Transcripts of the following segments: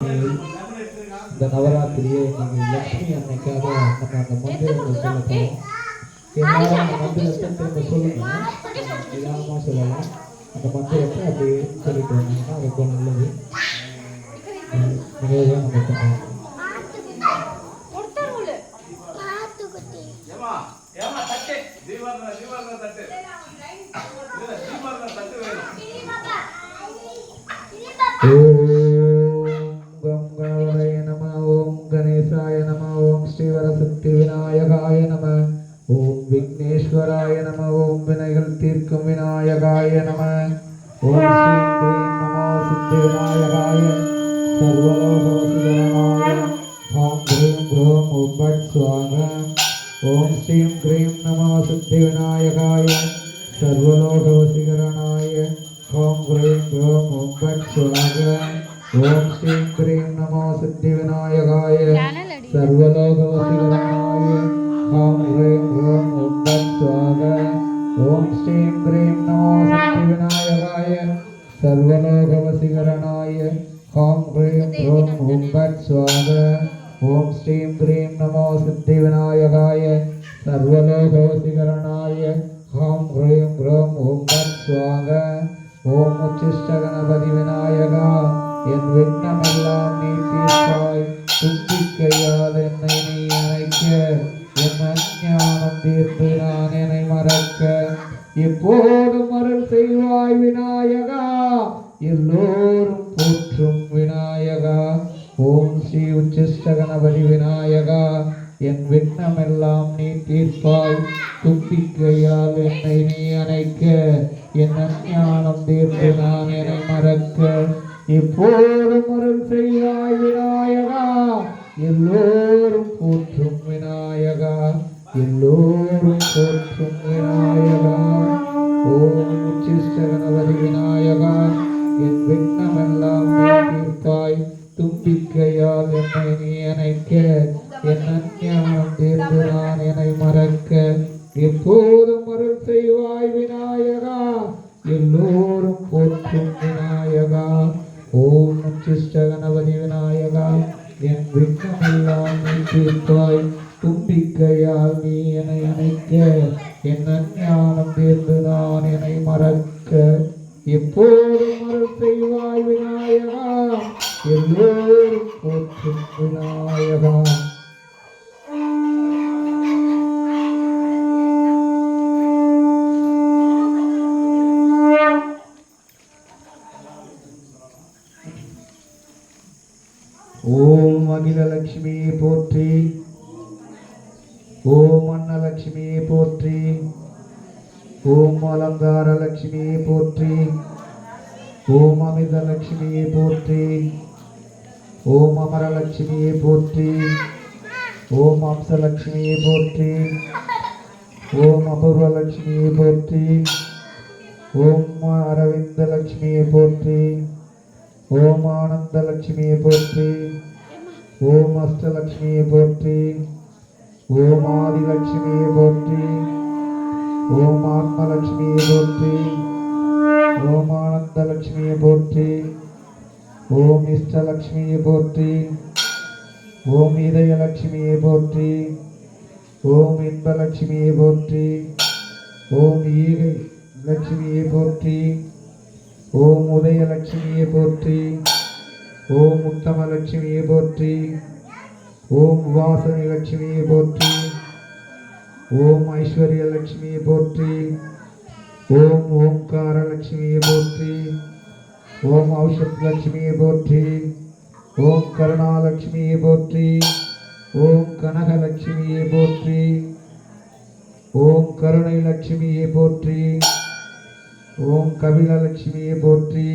இந்த நவராத்திரியை நீங்கள் லட்சுமி அன்னைக்காக நம்ம அந்த மந்திரங்கள் சொல்ல போகிறோம் அந்த மந்திரத்தை திரும்ப சொல்லுங்க. நிதானமாக சொல்லலாம். அந்த மந்திரத்தை அப்படியே சொல்லிட்டு வந்தீங்கன்னா ரொம்ப நல்லது. நிறைய நம்ம பண்ணுவோம் தட்டு. வேணும். கணேசாய நம ஓம் ஸ்ரீவரசக்தி விநாயகாய நம ஓம் விக்னேஸ்வராய நம ஓம் வினைகள் தீர்க்கும் விநாயகாய நம சித்தி விநாயகாய சர்வலோகவசிகரனாய ஓம் க்ரீம் க்ரோம் ஓம் பட் சுவாக ஓம் ஸ்ரீம் க்ரீம் நமோ சித்தி விநாயகாய சர்வலோகவசிகரனாய ஓம் க்ரீம் க்ரோம் ஓம் பட் சுவாக ஓம் உச்சிஷ்ட கணபதி விநாயகா என் விண்ணமெல்லாம் நீ தீர்ப்பாய் தும்பிக்கையால் என்னை நீ அணைக்க. என் அஞ்ஞானம் என்னை மறக்க எப்போதும் அருள் செய்வாய் விநாயகா. எல்லோரும் போற்றும் விநாயகா. ஓம் ஸ்ரீ உச்சிஷ்டகணபதி விநாயகா. என் விண்ணமெல்லாம் நீ தீர்ப்பாய். துப்பிக்கையால் என்னை நீ அணைக்க. என் அஞ்ஞானம் தீர்த்து நான் என்னை மறக்க. எப்போதும் அருள் செய்வாய் விநாயகா. எல்லோரும் போற்றும் விநாயகா. எல்லோரும் போற்றும் விநாயகா. ஓம் உச்சிஷ்ட விநாயகா. என் விண்ணமெல்லாம் தீர்ப்பாய் தும்பிக்கையால் என்னை நீ அணைக்க என் அஞ்ஞானம் தீர்ந்து நான் என்னை மறக்க. எப்போதும் அருள் செய்வாய் விநாயகா. எல்லோரும் போற்றும் விநாயகா. ஓம் உச்சிஷ்ட தீர்த்தாய் நீ தும்பிக்கையால் நீ என்னை இணைக்க. என் அஞ்ஞானம் தீர்ந்து நான் என்னை மறக்க. எப்போதும் அருள் செய்வாய் விநாயகா. எல்லோரும் போற்றும் விநாயகா. அகிலலட்சுமியை போற்றி. ஓம் அன்னலட்சுமியை போற்றி. ஓம் அலங்கார லட்சுமியை போற்றி. ஓம் அமிர்த லட்சுமியை போற்றி. ஓம் அமரலட்சுமியை போற்றி. ஓம் அம்சலட்சுமியை போற்றி. ஓம் அபூர்வலட்சுமியை போற்றி. ஓம் அரவிந்த லட்சுமியை போற்றி. ஓம் ஆனந்த லட்சுமியை போற்றி. ஓம் அஷ்டலட்சுமியை போற்றி ஓம் ஆதிலட்சுமியை போற்றி ஓம் ஆத்மலட்சுமியை போற்றி ஓம் ஆனந்த லட்சுமியை போற்றி ஓம் இஷ்டலட்சுமியை போற்றி ஓம் இதயலட்சுமியை போற்றி ஓம் இன்பலட்சுமியை போற்றி ஓம் ஈகை லட்சுமியை போற்றி ஓம் உதயலட்சுமியை போற்றி. ஓம் உத்தமலட்சுமியை போற்றி ஓம் வாசனி லட்சுமியை போற்றி ஓம் ஐஸ்வர்ய லட்சுமியை போற்றி ஓம் ஓம்கார லட்சுமியை போற்றி ஓம் ஔஷத் லட்சுமியை போற்றி ஓம் கருணாலட்சுமியை போற்றி ஓம் கனகலட்சுமியை போற்றி ஓம் கருணை லட்சுமியை போற்றி ஓம் கபிலலட்சுமியை போற்றி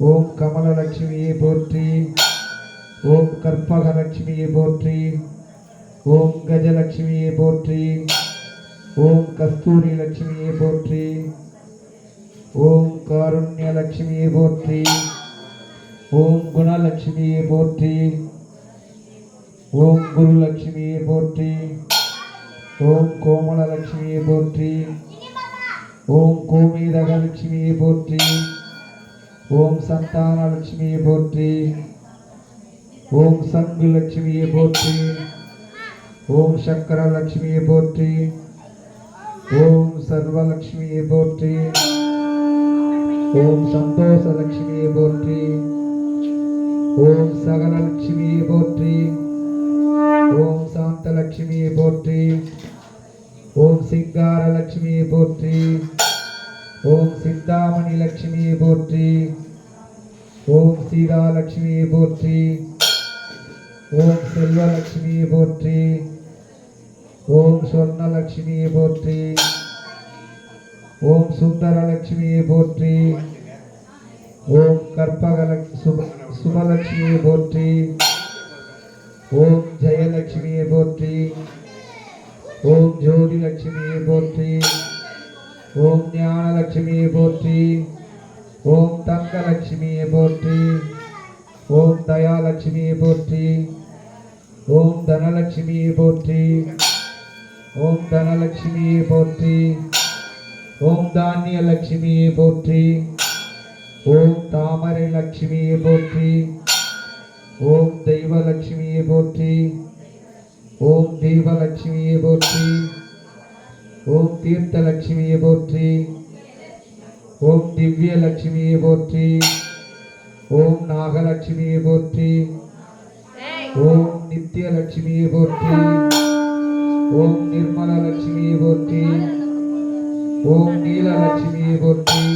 ஓம் கமலலட்சுமியை போற்றி ஓம் கற்பகலட்சுமியை போற்றி ஓம் கஜலட்சுமியை போற்றி ஓம் கஸ்தூரி லட்சுமியை போற்றி ஓம் காருண்ய லட்சுமியை போற்றி ஓம் குணலட்சுமியை போற்றி ஓம் குருலட்சுமியை போற்றி ஓம் கோமலலட்சுமியை போற்றி ஓம் கோமீரக லட்சுமியை போற்றி ஓம் சந்தான லட்சுமியை போற்றி. ஓம் சங்கு லட்சுமியை போற்றி. ஓம் சக்கர லட்சுமியை போற்றி. ஓம் சர்வலட்சுமியை போற்றி. ஓம் சந்தோஷ லட்சுமியை போற்றி. ஓம் சகல லட்சுமியை போற்றி. ஓம் சாந்த லட்சுமியை போற்றி. ஓம் சிங்கார லட்சுமியை போற்றி. ஓம் சிந்தாமணி லட்சுமியை போற்றி. ஓம் சீதா லட்சுமியை போற்றி. ஓம் செல்வலட்சுமியை போற்றி. ஓம் சொர்ணலட்சுமியை போற்றி. ஓம் சுந்தரலட்சுமியை போற்றி. ஓம் கற்பக சுப சுபலட்சுமியை போற்றி. ஓம் ஜெயலட்சுமியை போற்றி. ஓம் ஜோதி லட்சுமியை போற்றி. ஓம் ஞானலட்சுமியை போற்றி ஓம் தங்கலட்சுமியை போற்றி ஓம் தயாலட்சுமியை போற்றி ஓம் தனலட்சுமியை போற்றி ஓம் தனலட்சுமியை போற்றி ஓம் தானிய லட்சுமியை போற்றி ஓம் தாமரை லட்சுமியை போற்றி ஓம் தெய்வலட்சுமியை போற்றி ஓம் தீபலட்சுமியை போற்றி ஓம் தீர்த்த லட்சுமியை போற்றி. ஓம் திவ்ய லட்சுமியை போற்றி. ஓம் நாகலட்சுமியை போற்றி. ஓம் நித்திய லட்சுமியை போற்றி. ஓம் நிர்மல லட்சுமியை போற்றி. ஓம் நீல லட்சுமியை போற்றி.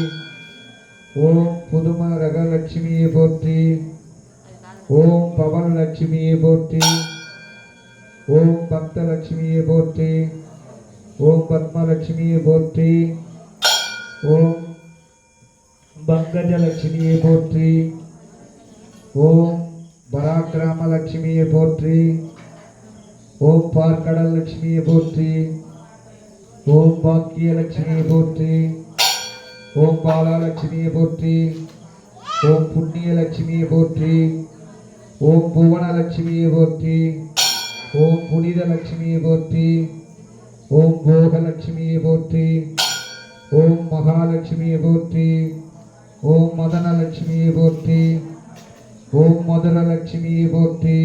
ஓம் புதும ரக லட்சுமியை போற்றி. ஓம் பவன லட்சுமியை போற்றி. ஓம் பக்த லட்சுமியை போற்றி. ஓம் பத்மலட்சுமியை போற்றி. ஓம் பங்கஜலட்சுமியை போற்றி. ஓம் பராக்கிராம லட்சுமியை போற்றி. ஓம் பார்க்கடல் லட்சுமியை போற்றி. ஓம் பாக்கிய லட்சுமியை போற்றி. ஓம் பாலாலட்சுமியை போற்றி. ஓம் புண்ணிய லட்சுமியை போற்றி. ஓம் புவன லட்சுமியை போற்றி. ஓம் புனித லட்சுமியை போற்றி. ஓம் போகலட்சுமியை போற்றி ஓம் மகாலட்சுமியை போற்றி ஓம் மதனலட்சுமியை போற்றி ஓம் மதுரலட்சுமியை போற்றி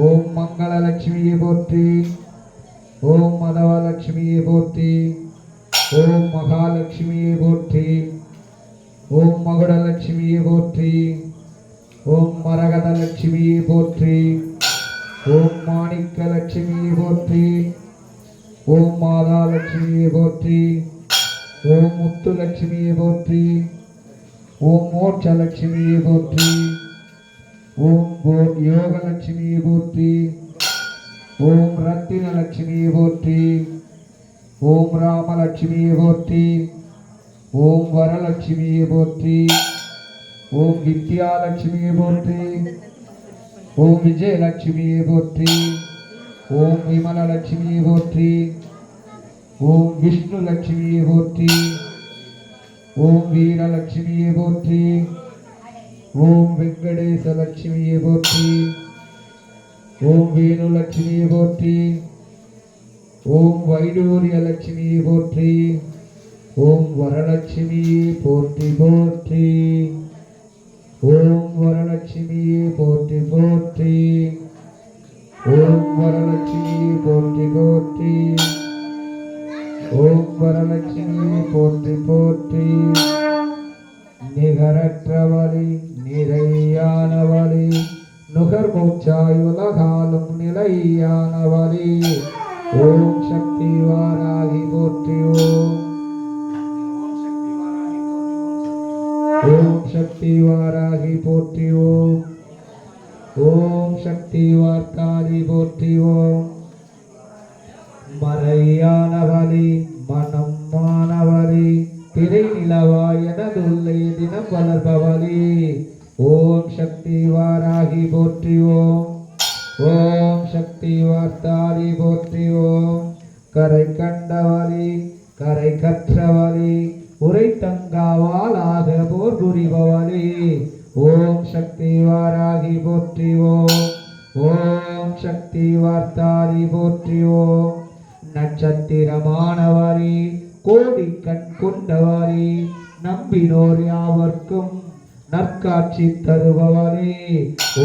ஓம் மங்களலட்சுமியை போற்றி ஓம் மதவலட்சுமியை போற்றி ஓம் மகாலட்சுமியை போற்றி ஓம் மகுடலட்சுமியை போற்றி ஓம் மரகதலட்சுமியை போற்றி ஓம் மாணிக்கலட்சுமியை போற்றி ஓம் மாதா லட்சுமியை போற்றி ஓம் முத்து லட்சுமியை போற்றி ஓம் மோட்ச லட்சுமியை போற்றி ஓம் யோக லட்சுமியை போற்றி ஓம் ரத்தின லட்சுமியை போற்றி ஓம் ராமலட்சுமியை போற்றி ஓம் வரலட்சுமியை போற்றி ஓம் வித்யாலட்சுமியை போற்றி ஓம் விஜயலட்சுமியை போற்றி. ஓம் விமலலட்சுமியை போற்றி. ஓம் விஷ்ணு லட்சுமியை போற்றி. ஓம் வீரலட்சுமியை போற்றி. ஓம் வெங்கடேச லட்சுமியை போற்றி. ஓம் வேணு லட்சுமியை போற்றி. ஓம் வைடூரிய லட்சுமியை போற்றி. ஓம் வரலட்சுமியை போற்றி போற்றி. ஓம் வரலட்சுமியை போற்றி போற்றி. ஓம் வரலட்சுமி போற்றி போற்றி. ஓம் வரலட்சுமி போற்றி போற்றி. நிகரற்றவழி நிறையானவழி நுகர்மூச்சாய் உலகாலும் நிலையானவழி ஓம் சக்தி வாராகி போற்றி ஓம். ஓம் சக்தி வாராகி போற்றி ஓம். ஓம் சக்தி வார்த்தாதி போற்றிவோம். ஓம் மனம் மானவழி திரை நிலவாய் எனதுள்ளே தினம் வளர்பவழி ஓம் சக்தி வாராகி போற்றிவோம். ஓம் சக்தி வார்த்தாதி போற்றிவோம். கரை கண்டவழி கரை கற்றவழி உரை தங்காவாலாக போர் புரிபவழி ஓம் சக்தி வாராகி போற்றிவோம். ஓம் சக்தி வார்த்தாதி போற்றிவோம். நட்சத்திரமானவாரி கோடி கண் கொண்டவாரி நம்பினோர் யாவர்க்கும் நற்காட்சி தருபவளே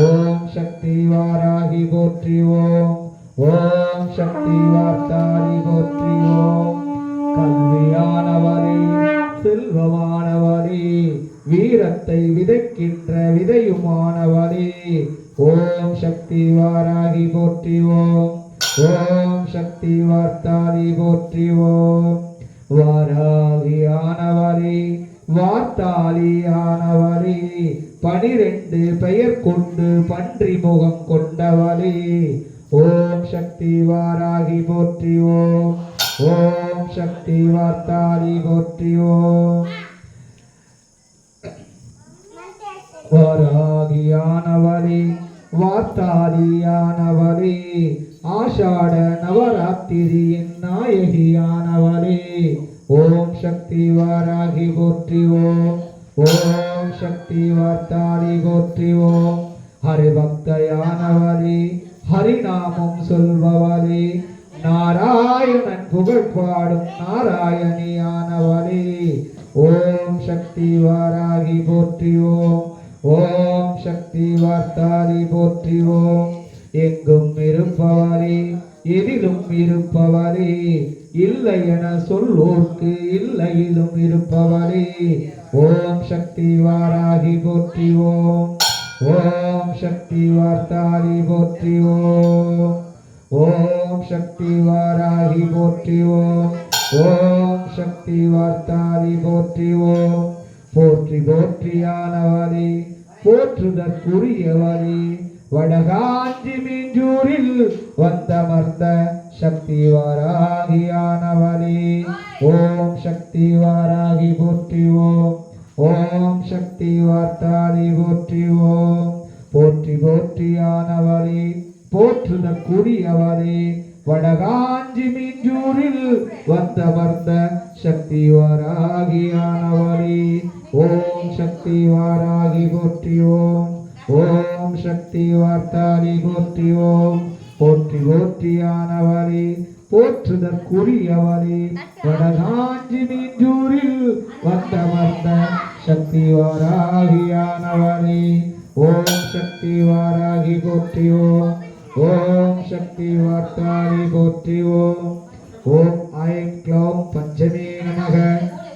ஓம் சக்தி வாராகி போற்றிவோம். ஓம் சக்தி வார்த்தாரி போற்றி கல்வியானவரே செல்வமானவரே வீரத்தை விதைக்கின்ற விதையுமானவரே ஓம் சக்தி வாராகி போற்றிவோம் ஓம் ஓம் சக்தி வார்த்தாரி போற்றி வாராகியானவரே வார்த்தாலியானவரே பனிரெண்டு பெயர் கொண்டு பன்றி முகம் கொண்டவளே ஓம் சக்தி வாராகி போற்றிவோம் ஓம் ஓம் சக்தி வார்த்தாரி போற்றி ஓம் வாராகியானவரே வார்த்தாலியானவரே ஆஷாட நவராத்திரியின் நாயகியானவரே ஓம் சக்தி வாராகி போற்றி ஓம் ஓம் சக்தி வார்த்தாரி நாராயணன் புகழ் பாடும் நாராயணியானவரே ஓம் சக்தி வாராகி போற்றி ஓம். சக்தி வார்த்தாரி போற்றி எங்கும் இருப்பவரே எதிலும் இருப்பவரே இல்லை என சொல்லோர்க்கு இல்லையிலும் இருப்பவரே. ஓம் சக்தி வாராகி போற்றி ஓம். சக்தி வார்த்தாரி போற்றி ஓம் சக்தி வாராகி போற்றிவோம் ஓம். சக்தி வார்த்தாரி போற்றிவோம் போற்றி போற்றியானவரே போற்றுதற்குரியவரே வடகாஞ்சி மீஞ்சூரில் வந்தமர்ந்த சக்தி வாராகியானவரே ஓம் சக்தி வாராகி போற்றிவோம் ஓம். சக்தி வார்த்தாரி போற்றிவோம் போற்றி போற்றியானவரே போற்றுத கூடியவரே வடகாஞ்சி மீஞ்சூரில் வந்தமர்ந்த சக்தி வாராகியானவரே ஓம் சக்தி வாராகி போற்றியோம் ஓம் சக்தி வார்த்தாரி போற்றியோம் போற்றி போற்றியானவரே போற்றுதற்குரியவரே. வடகாஞ்சி மீஞ்சூரில் வந்தமர்ந்த சக்தி வாராகியானவரே ஓம் சக்தி வாராகி போற்றியோம் ஓம் சக்தி வார்த்தாரி போற்றி ஓம். ஓம் ஐம் க்ளௌம் பஞ்சமே நமக.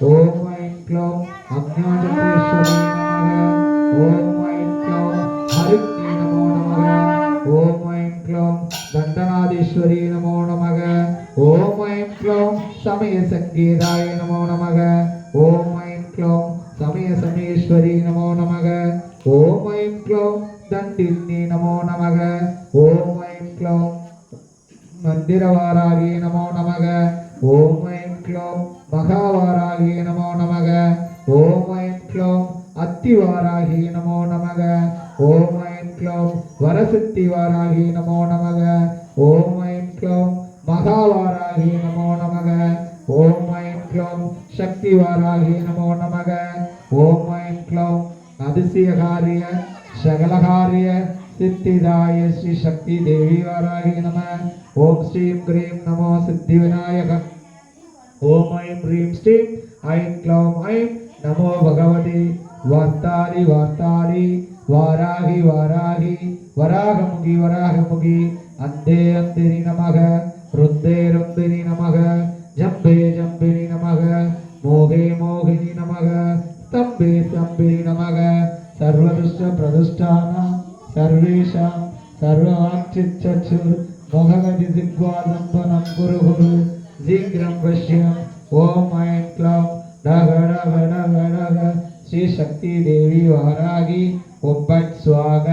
ஓம் ஐம் க்ளௌம் அஞ்ஞானேஸ்வரி நமக. ஓம் ஐம் க்ளௌம் ஹரிணி நமோ நமக. ஓம் ஐம் க்ளௌம் தண்டநாதீஸ்வரி நமோ நமக. ஓம் ஐம் க்ளௌம் சமய சங்கீதாய நமோ நமக. ஓம் ஐம் க்ளௌம் சமய சமேஸ்வரி நமோ மந்திரவாராகி நமோ நமக. ஓம் ஐம் க்ளோம். மகாவாராகிய நமோ நமக. ஓம் ஐம் க்ளோம். அத்திவாராகிய நமோ நமக. ஓம் ஐம் க்ளோம். வரசித்தி நமோ நமக. ஓம் ஐம் க்ளோம். மகாவாராகிய நமோ நமக. ஓம் ஐம் க்ளோம். சக்திவாராகிய நமோ நமக. ஓம் ஐம் க்ளோம். அதிசயகாரிய சகலகாரிய சித்திதாய ஸ்ரீ சக்தி தேவி வாராகி நம. ஓம் ஸ்ரீம் கிரீம் நமோ சித்தி விநாயக ஓம் ஐம் ஹ்ரீம் ஸ்ரீம் ஐம் க்ளௌம் ஐம் நமோ பகவதி. வார்த்தாரி வார்த்தாரி வாராகி வாராகி. வராகமுகி வராகமுகி. அந்தே அந்திரி நமக. ருந்தே ருந்தினி நமக. ஜம்பே ஜம்பினி நமக. மோகே மோகினி நமக. ஸ்தம்பே ஸ்தம்பினி நமக. சர்வதுஷ்ட பிரதுஷ்டான சர்வேஷாம் சர்வவாக்சிச்சச்சுர் மொககதி திக்வாதம்பனம் குரு குரு சீக்கிரம் பஷ்யம் ஓம் ஐம் க்ளௌம் டக டக டக டக ஸ்ரீ சக்தி தேவி வாராகி ஒப்பட் ஸ்வாக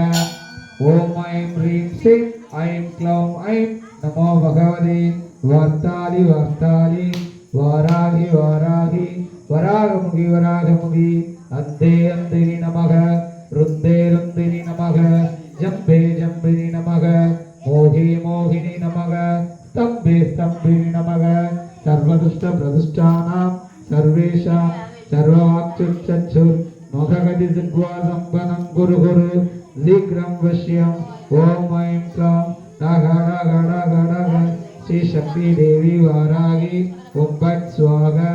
ஓம் ஐம் ஹ்ரீம் சிம் ஐம் க்ளௌம் ஐம் நமோ பகவதே வார்த்தாலி வார்த்தாலி வாராகி வாராகி வராகமுகி வராகமுகி அந்தே அந்திரி நமக हुरु हुरु लिग्रं वश्यं ॐ ऐं क्लां डगड गड गड श्री शक्ति देवी वारागी ओंबट स्वागा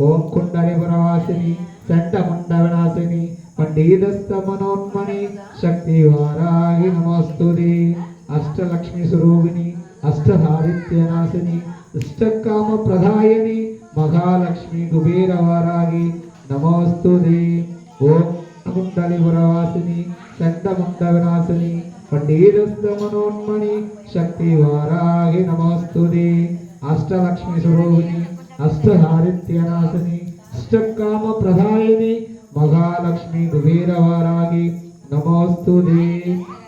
ओम कुंडली प्रवासिनी चंड मंडविनाशिनी पंडितस्थ मनोन्मणि शक्ति वारागी नमस्तुति अष्टलक्ष्मी स्वरूपिणी అష్టధారిత్యనాశిని ఇష్టకామ ప్రధాయని మహాలక్ష్మి కుబేరవారాగి నమోస్తుదే ఓం कुण्डलिपुरवासिनि శక్తి వారాహి शक्तिवाराहि అష్టలక్ష్మి दे అష్టహారిత్యనాశిని అష్టకామ ప్రధాయిని మహాలక్ష్మి కుబేరవారాగి నమోస్తు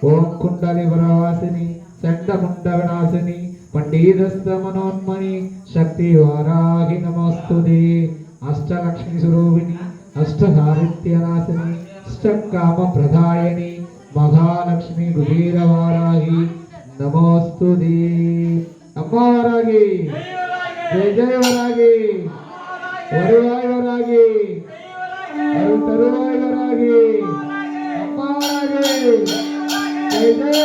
ఓం కుండలి వరవాసిని చండముండ వినాశిని పండీరస్త మనోన్మణి శక్తి వారాహి నమోస్తు అష్టలక్ష్మి స్వరూపిణి అష్టహారిత్యనాశిని అష్టకామ ప్రదాయని మహాలక్ష్మి కుబీరవారాహి నమోస్తుది అమ్మవారాగి జయ జయ వరాగి. వరువాయి వరాగి. తరువాయి వరాగి. అమ్మవారాగి జయ జయ